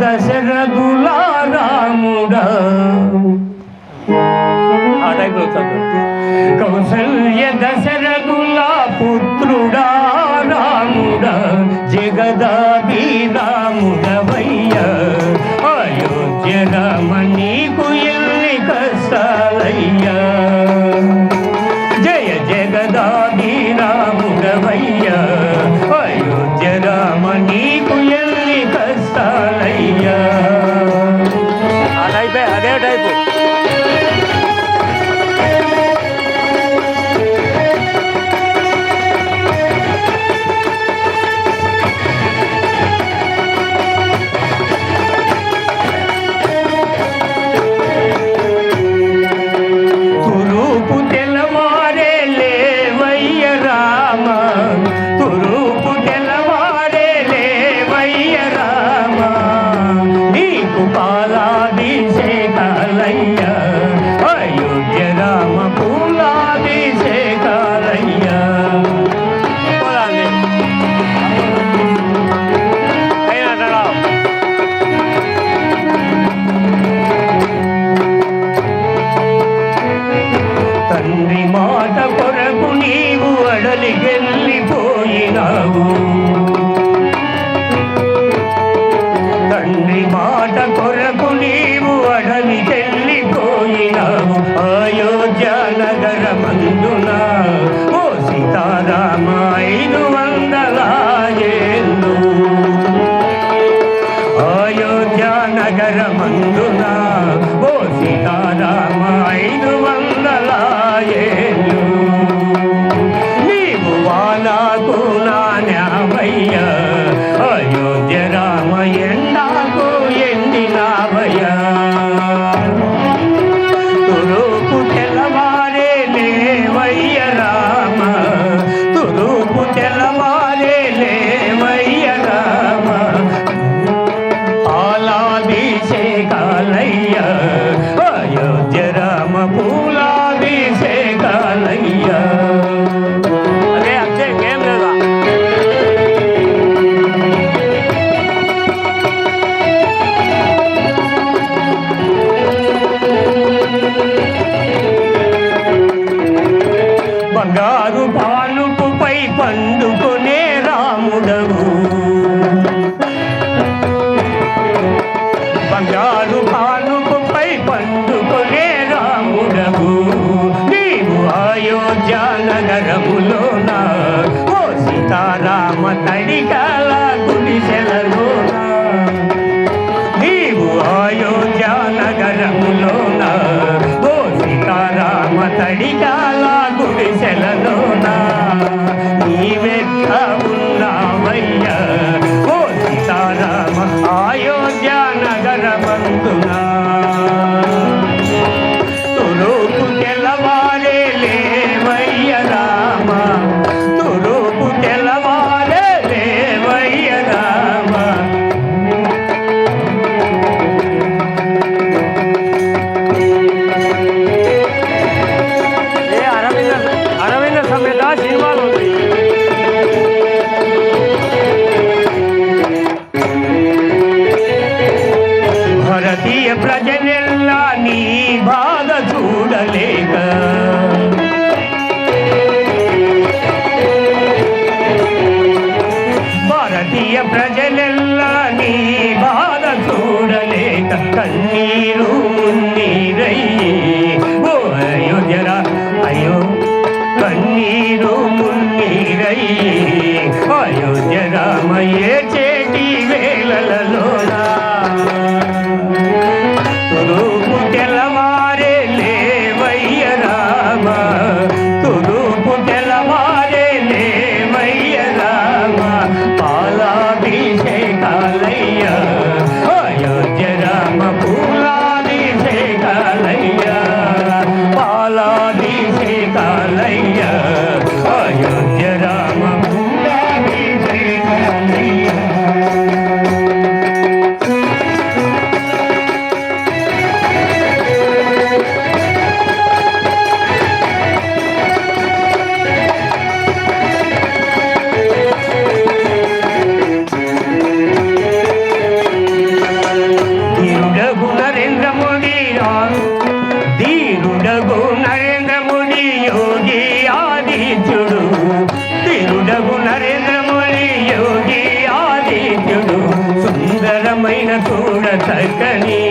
దశరథుల రాముడా. ఆ టైంలో కౌసల్య దశ ಮಿಲವು నానవయ్య అయోధ్య రామ ఎండాకు ఎండినావయ్యా చడికాల గుడిసెలలో சூழ சக்கனே